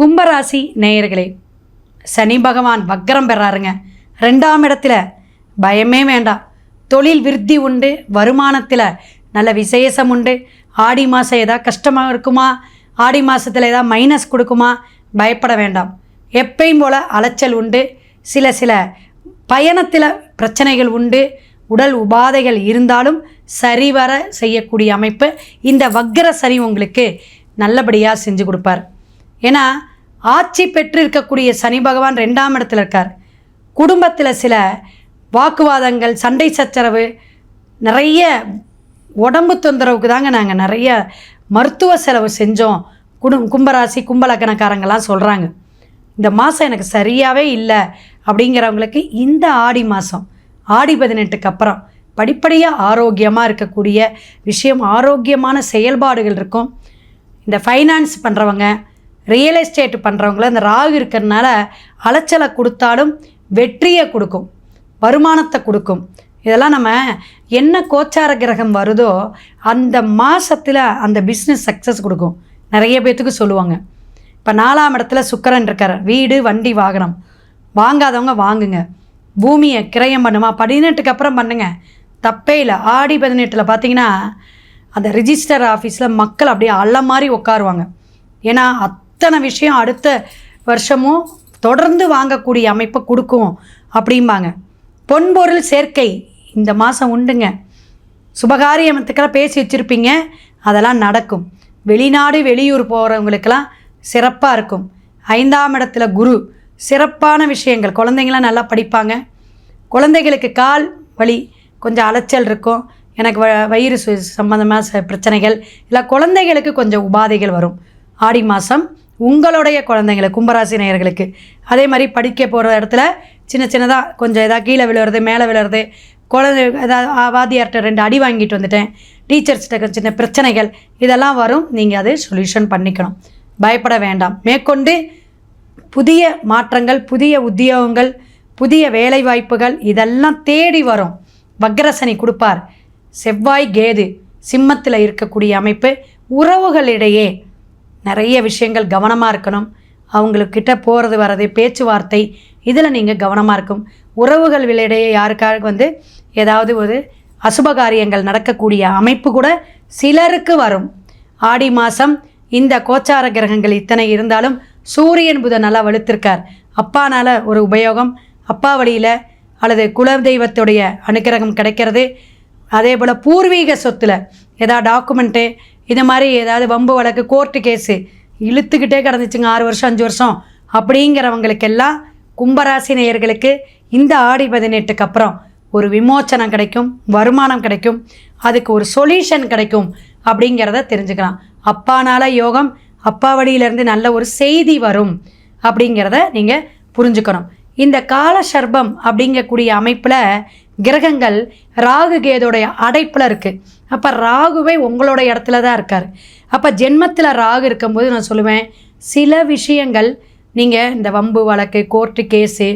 கும்பராசி நேயர்களே சனி பகவான் வக்ரம் பெறாருங்க. ரெண்டாம் இடத்துல பயமே வேண்டாம். தொழில் விருத்தி உண்டு வருமானத்தில் நல்ல விசேஷம் உண்டு. ஆடி மாதம் ஏதாவது கஷ்டமாக இருக்குமா? ஆடி மாதத்தில் ஏதாவது மைனஸ் கொடுக்குமா? பயப்பட வேண்டாம். எப்பயும் போல் அலைச்சல் உண்டு. சில சில பயணத்தில் பிரச்சனைகள் உண்டு. உடல் உபாதைகள் இருந்தாலும் சரிவர செய்யக்கூடிய அமைப்பு இந்த வக்ர சரி உங்களுக்கு நல்லபடியாக செஞ்சு கொடுப்பார். ஏன்னா ஆட்சி பெற்று இருக்கக்கூடிய சனி பகவான் ரெண்டாம் இடத்துல இருக்கார். குடும்பத்தில் சில வாக்குவாதங்கள் சண்டை சச்சரவு நிறைய உடம்பு தொந்தரவுக்கு தாங்க நாங்கள் நிறைய மருத்துவ செலவு செஞ்சோம். குடும் கும்பராசி கும்பலக்கணக்காரங்கெல்லாம் சொல்கிறாங்க இந்த மாதம் எனக்கு சரியாகவே இல்லை அப்படிங்கிறவங்களுக்கு இந்த ஆடி மாதம் ஆடி பதினெட்டுக்கு அப்புறம் படிப்படியாக ஆரோக்கியமாக இருக்கக்கூடிய விஷயம் ஆரோக்கியமான செயல்பாடுகள் இருக்கும். இந்த ஃபைனான்ஸ் பண்ணுறவங்க ரியல் எஸ்டேட் பண்ணுறவங்கள இந்த ராகு இருக்கிறதுனால அலைச்சலை கொடுத்தாலும் வெற்றியை கொடுக்கும் வருமானத்தை கொடுக்கும். இதெல்லாம் நம்ம என்ன கோச்சார கிரகம் வருதோ அந்த மாதத்தில் அந்த பிஸ்னஸ் சக்ஸஸ் கொடுக்கும். நிறைய பேர்த்துக்கு சொல்லுவாங்க. இப்போ நாலாம் இடத்துல சுக்கரன் இருக்கார். வீடு வண்டி வாகனம். வாங்காதவங்க வாங்குங்க. பூமியை கிரயம் பண்ணுமா? பதினெட்டுக்கு அப்புறம் பண்ணுங்க. தப்பே இல்லை. ஆடி பதினெட்டில் பார்த்தீங்கன்னா அந்த ரிஜிஸ்டர் ஆஃபீஸில் மக்கள் அப்படியே அள்ள மாதிரி உட்காருவாங்க. ஏன்னா அத்தனை விஷயம் அடுத்த வருஷமும் தொடர்ந்து வாங்கக்கூடிய அமைப்பை கொடுக்கும் அப்படிம்பாங்க. பொன்பொருள் சேர்க்கை இந்த மாதம் உண்டுங்க. சுபகாரியமத்துக்கெல்லாம் பேசி வச்சுருப்பீங்க. அதெல்லாம் நடக்கும். வெளிநாடு வெளியூர் போகிறவங்களுக்கெல்லாம் சிறப்பாக இருக்கும். ஐந்தாம் இடத்துல குரு. சிறப்பான விஷயங்கள். குழந்தைங்களாம் நல்லா படிப்பாங்க. குழந்தைகளுக்கு கால் வலி கொஞ்சம் அலைச்சல் இருக்கும். எனக்கு வ வயிறு சு சம்மந்தமாக ச பிரச்சனைகள். இல்லை குழந்தைகளுக்கு கொஞ்சம் உபாதைகள் வரும். ஆடி மாதம் உங்களுடைய குழந்தைங்களுக்கு கும்பராசி நேயர்களுக்கு. அதே மாதிரி படிக்க போகிற இடத்துல சின்ன சின்னதாக கொஞ்சம் எதாவது கீழே விழுறது மேலே விழுறது குழந்தை ஏதாவது வாதியார்கிட்ட வாத்தியார்கிட்ட ரெண்டு அடி வாங்கிட்டு வந்துட்டேன். டீச்சர்ஸ்கிட்ட சின்ன பிரச்சனைகள் இதெல்லாம் வரும். நீங்கள் அதை சொல்யூஷன் பண்ணிக்கணும். பயப்பட வேண்டாம். மேற்கொண்டு புதிய மாற்றங்கள் புதிய உத்தியோகங்கள் புதிய வேலை வாய்ப்புகள் இதெல்லாம் தேடி வரும். வக்ரசனி கொடுப்பார். செவ்வாய் கேது சிம்மத்தில் இருக்கக்கூடிய அமைப்பு. உறவுகளிடையே நிறைய விஷயங்கள் கவனமாக இருக்கணும். அவங்களுக்கிட்ட போகிறது வர்றது பேச்சுவார்த்தை இதில் நீங்கள் கவனமாக இருக்கும். உறவுகளிடையே யாருக்காக வந்து ஏதாவது ஒரு அசுபகாரியங்கள் நடக்கக்கூடிய அமைப்பு கூட சிலருக்கு வரும். ஆடி மாதம் இந்த கோச்சார கிரகங்கள் இத்தனை இருந்தாலும் சூரியன் புதன் நல்லா வலுத்திருக்கார். அப்பானால் ஒரு உபயோகம் அப்பா வழியில் அல்லது குலதெய்வத்துடைய அனுக்கிரகம் கிடைக்கிறது. அதே போல் பூர்வீக சொத்தில் ஏதாவது டாக்குமெண்ட்டு இது மாதிரி ஏதாவது வம்பு வழக்கு கோர்ட்டு கேஸு இழுத்துக்கிட்டே கிடந்துச்சுங்க ஆறு வருஷம் அஞ்சு வருஷம். அப்படிங்கிறவங்களுக்கெல்லாம் கும்பராசி நேயர்களுக்கு இந்த ஆடி பதினெட்டுக்கு அப்புறம் ஒரு விமோச்சனம் கிடைக்கும் வருமானம் கிடைக்கும் அதுக்கு ஒரு சொல்யூஷன் கிடைக்கும் அப்படிங்கிறத தெரிஞ்சுக்கலாம். அப்பானால யோகம் அப்பா வழியிலேருந்து நல்ல ஒரு செய்தி வரும் அப்படிங்கிறத நீங்கள் புரிஞ்சுக்கணும். இந்த கால சர்பம் அப்படிங்கக்கூடிய அமைப்பில் கிரகங்கள் ராகு கேதோடைய அடைப்பில் இருக்குது அப்போ ராகுவே உங்களோட இடத்துல தான் இருக்கார். அப்போ ஜென்மத்தில் ராகு இருக்கும்போது நான் சொல்லுவேன் சில விஷயங்கள் நீங்கள் இந்த வம்பு வழக்கு கோர்ட்டு கேஸு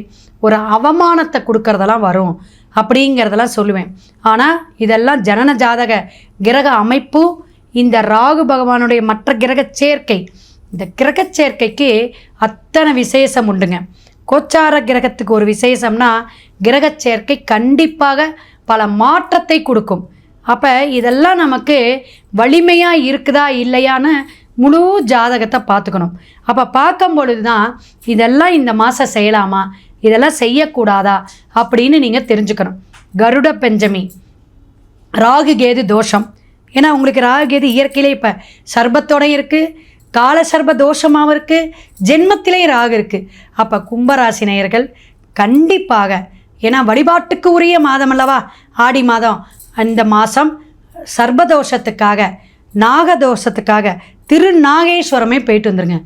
ஒரு அவமானத்தை கொடுக்கறதெல்லாம் வரும் அப்படிங்கிறதெல்லாம் சொல்லுவேன். ஆனால் இதெல்லாம் ஜனன ஜாதக கிரக அமைப்பு இந்த ராகு பகவானுடைய மற்ற கிரக சேர்க்கை இந்த கிரக சேர்க்கைக்கு அத்தனை விசேஷம் உண்டுங்க. கோச்சார கிரகத்துக்கு ஒரு விசேஷம்னா கிரக சேர்க்கை கண்டிப்பாக பல மாற்றத்தை கொடுக்கும். அப்போ இதெல்லாம் நமக்கு வலிமையாக இருக்குதா இல்லையான்னு முழு ஜாதகத்தை பார்த்துக்கணும். அப்போ பார்க்கும் பொழுது தான் இதெல்லாம் இந்த மாதம் செய்யலாமா? இதெல்லாம் செய்யக்கூடாதா? அப்படின்னு நீங்கள் தெரிஞ்சுக்கணும். கருட பெஞ்சமி ராகு கேது தோஷம். ஏன்னா உங்களுக்கு ராகு கேது இயற்கையிலே இப்போ சர்பத்தோடையும் இருக்குது கால சர்ப தோஷமாகவும் இருக்குது ஜென்மத்திலே ராகு இருக்குது அப்போ கும்பராசி நேயர்கள் கண்டிப்பாக ஏன்னா வழிபாட்டுக்கு உரிய மாதம் அல்லவா? ஆடி மாதம். அந்த மாதம் சர்பதோஷத்துக்காக நாகதோஷத்துக்காக திருநாகேஸ்வரமே போயிட்டு வந்துருங்க.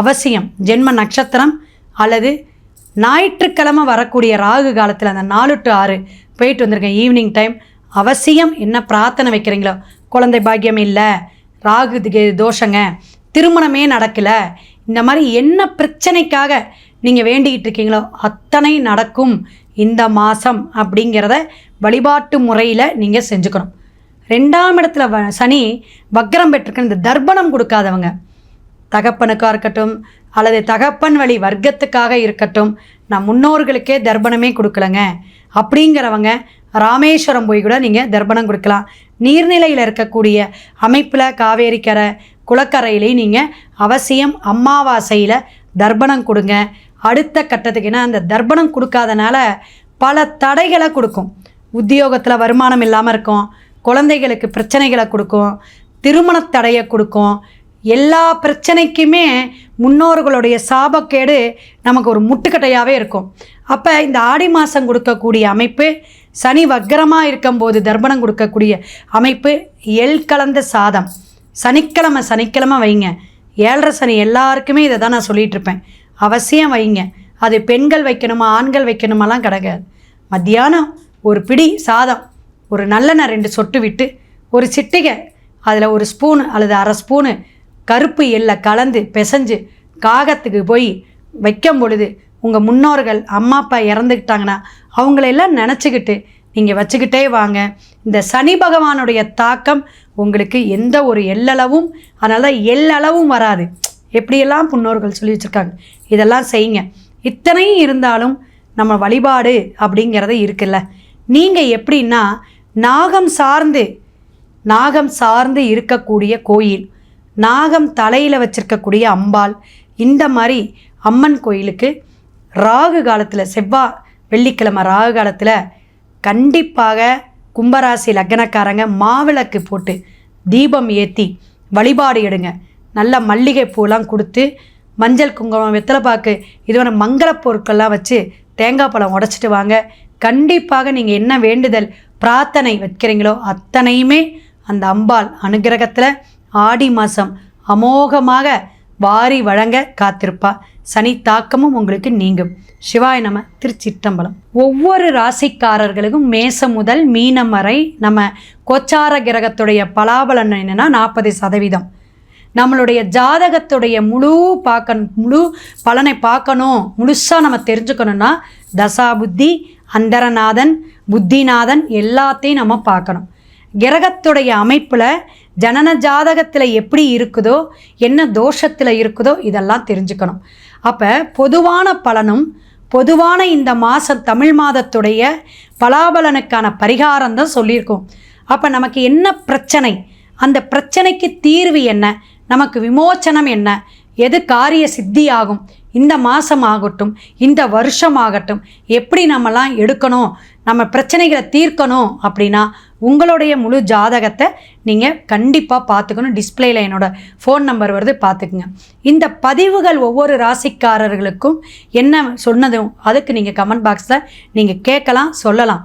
அவசியம் ஜென்ம நட்சத்திரம் அல்லது ஞாயிற்றுக்கிழமை வரக்கூடிய ராகு காலத்தில் அந்த நாலு டு ஆறு போயிட்டு வந்திருக்கேன் ஈவினிங் டைம். அவசியம் என்ன பிரார்த்தனை வைக்கிறீங்களோ? குழந்தை பாக்கியம் இல்லை. ராகு தோஷங்க. திருமணமே நடக்கல. இந்த மாதிரி என்ன பிரச்சனைக்காக நீங்கள் வேண்டிக்கிட்டு இருக்கீங்களோ அத்தனை நடக்கும் இந்த மாதம் அப்படிங்கிறத வழிபாட்டு முறையில் நீங்கள் செஞ்சுக்கணும். ரெண்டாம் இடத்துல வ- சனி வக்ரம் பெற்றிருக்க இந்த தர்ப்பணம் கொடுக்காதவங்க. தகப்பனுக்காக இருக்கட்டும் அல்லது தகப்பன் வழி வர்க்கத்துக்காக இருக்கட்டும் நான் முன்னோர்களுக்கே தர்ப்பணமே கொடுக்கலங்க. அப்படிங்கிறவங்க ராமேஸ்வரம் போய் கூட நீங்கள் தர்ப்பணம் கொடுக்கலாம். நீர்நிலையில் இருக்கக்கூடிய அமைப்பில் காவேரிக்கரை குளக்கரையிலே நீங்கள் அவசியம் அமாவாசையில் தர்ப்பணம் கொடுங்க. அடுத்த கட்டத்துக்கு ஏன்னா அந்த தர்ப்பணம் கொடுக்காதனால பல தடைகளை கொடுக்கும். உத்தியோகத்தில் வருமானம் இல்லாமல் இருக்கும். குழந்தைகளுக்கு பிரச்சனைகளை கொடுக்கும். திருமண தடையை கொடுக்கும். எல்லா பிரச்சனைக்குமே முன்னோர்களுடைய சாபக்கேடு நமக்கு ஒரு முட்டுக்கட்டையாகவே இருக்கும். அப்போ இந்த ஆடி மாதம் கொடுக்கக்கூடிய அமைப்பு சனி வக்கரமாக இருக்கும்போது தர்ப்பணம் கொடுக்கக்கூடிய அமைப்பு எள் கலந்த சாதம். சனிக்கிழமை சனிக்கிழமை வைங்க. ஏழரை சனி எல்லாருக்குமே இதை தான் நான் சொல்லிகிட்ருப்பேன் அவசியம் வைங்க. அது பெண்கள் வைக்கணுமா ஆண்கள் வைக்கணுமாலாம் கிடையாது மத்தியானம் ஒரு பிடி சாதம் ஒரு நல்லெண்ணெய் ரெண்டு சொட்டு விட்டு ஒரு சிட்டிகை அதில் ஒரு ஸ்பூனு அல்லது அரை ஸ்பூனு கருப்பு எல்லை கலந்து பிசைஞ்சு காகத்துக்கு போய் வைக்கும் பொழுது உங்கள் முன்னோர்கள் அம்மா அப்பா இறந்துக்கிட்டாங்கன்னா அவங்களெல்லாம் நினச்சிக்கிட்டு நீங்கள் வச்சுக்கிட்டே வாங்க. இந்த சனி பகவானுடைய தாக்கம் உங்களுக்கு எந்த ஒரு எல்லளவும் அதனால தான் எல்லளவும் வராது. எப்படியெல்லாம் முன்னோர்கள் சொல்லி வச்சுருக்காங்க? இதெல்லாம் செய்யுங்க. இத்தனையும் இருந்தாலும் நம்ம வழிபாடு அப்படிங்கிறது இருக்குல்ல. நீங்கள் எப்படின்னா நாகம் சார்ந்து நாகம் சார்ந்து இருக்கக்கூடிய கோயில் நாகம் தலையில் வச்சிருக்கக்கூடிய அம்பாள் இந்த மாதிரி அம்மன் கோயிலுக்கு ராகு காலத்தில் செவ்வாய் வெள்ளிக்கிழமை ராகு காலத்தில் கண்டிப்பாக கும்பராசி லக்னக்காரங்க மாவிளக்கு போட்டு தீபம் ஏற்றி வழிபாடு எடுங்க. நல்ல மல்லிகை பூலாம் கொடுத்து மஞ்சள் குங்குமம் வெத்தலைப்பாக்கு இதுவரை மங்கள பொருட்கள்லாம் வச்சு தேங்காய் பழம் உடச்சிட்டு வாங்க. கண்டிப்பாக நீங்கள் என்ன வேண்டுதல் பிரார்த்தனை வைக்கிறீங்களோ அத்தனையுமே அந்த அம்பாள் அனுகிரகத்தில் ஆடி மாதம் அமோகமாக வாரி வழங்க காத்திருப்பா. சனி தாக்கமும் உங்களுக்கு நீங்கும். சிவாய் நம திருச்சிற்றம்பலம். ஒவ்வொரு ராசிக்காரர்களுக்கும் மேசம் முதல் மீனம் வரை நம்ம கோச்சார கிரகத்துடைய பலாபலன் என்னென்னா நாற்பது சதவீதம். நம்மளுடைய ஜாதகத்துடைய முழு பார்க்கணும் முழு பலனை பார்க்கணும். முழுசாக நம்ம தெரிஞ்சுக்கணுன்னா தசா புத்தி அந்தரநாதன் புத்திநாதன் எல்லாத்தையும் நம்ம பார்க்கணும். கிரகத்துடைய அமைப்பில் ஜனன ஜாதகத்தில் எப்படி இருக்குதோ என்ன தோஷத்தில் இருக்குதோ இதெல்லாம் தெரிஞ்சுக்கணும். அப்போ பொதுவான பலனும் பொதுவான இந்த மாதம் தமிழ் மாதத்துடைய பலாபலனுக்கான பரிகாரம் தான் சொல்லியிருக்கோம். அப்போ நமக்கு என்ன பிரச்சனை? அந்த பிரச்சனைக்கு தீர்வு என்ன? நமக்கு விமோச்சனம் என்ன? எது காரிய சித்தியாகும்? இந்த மாதம் ஆகட்டும் இந்த வருஷம் ஆகட்டும் எப்படி நம்மலாம் எடுக்கணும்? நம்ம பிரச்சனைகளை தீர்க்கணும் அப்படின்னா உங்களுடைய முழு ஜாதகத்தை நீங்கள் கண்டிப்பாக பார்த்துக்கணும். டிஸ்பிளேயில் என்னோட ஃபோன் நம்பர் வருது பார்த்துக்குங்க. இந்த பதிவுகள் ஒவ்வொரு ராசிக்காரர்களுக்கும் என்ன சொன்னதும் அதுக்கு நீங்கள் கமெண்ட் பாக்ஸில் நீங்கள் கேட்கலாம் சொல்லலாம்.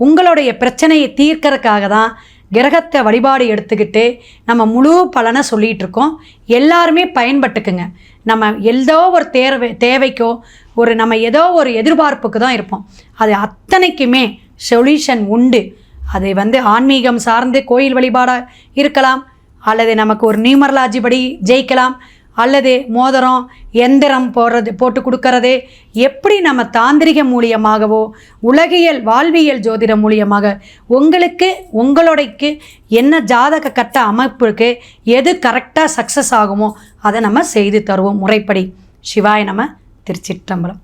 உங்களுடைய பிரச்சனையை தீர்க்கறதுக்காக தான் கிரகத்தை வழிபாடு எடுத்துக்கிட்டு நம்ம முழு பலனை சொல்லிகிட்டு இருக்கோம் எல்லாருமே பயன்பட்டுக்குங்க. நம்ம ஏதோ ஒரு தேவை தேவைக்கோ ஒரு நம்ம ஏதோ ஒரு எதிர்பார்ப்புக்கு தான் இருப்போம். அது அத்தனைக்குமே சொல்யூஷன் உண்டு. அதை வந்து ஆன்மீகம் சார்ந்து கோயில் வழிபாடாக இருக்கலாம் அல்லது நமக்கு ஒரு நியூமரலாஜி படி ஜெயிக்கலாம் அல்லது மோதிரம் எந்திரம் போடுறது போட்டு கொடுக்கறது எப்படி நம்ம தாந்திரிக மூலியமாகவோ உலகியல் வாழ்வியல் ஜோதிடம் மூலியமாக உங்களுக்கு உங்களோடைக்கு என்ன ஜாதக கட்ட அமைப்புக்கு எது கரெக்டாக சக்ஸஸ் ஆகுமோ அதை நம்ம செய்து தருவோம் முறைப்படி. சிவாய நம்ம திருச்சிற்றம்பலம்.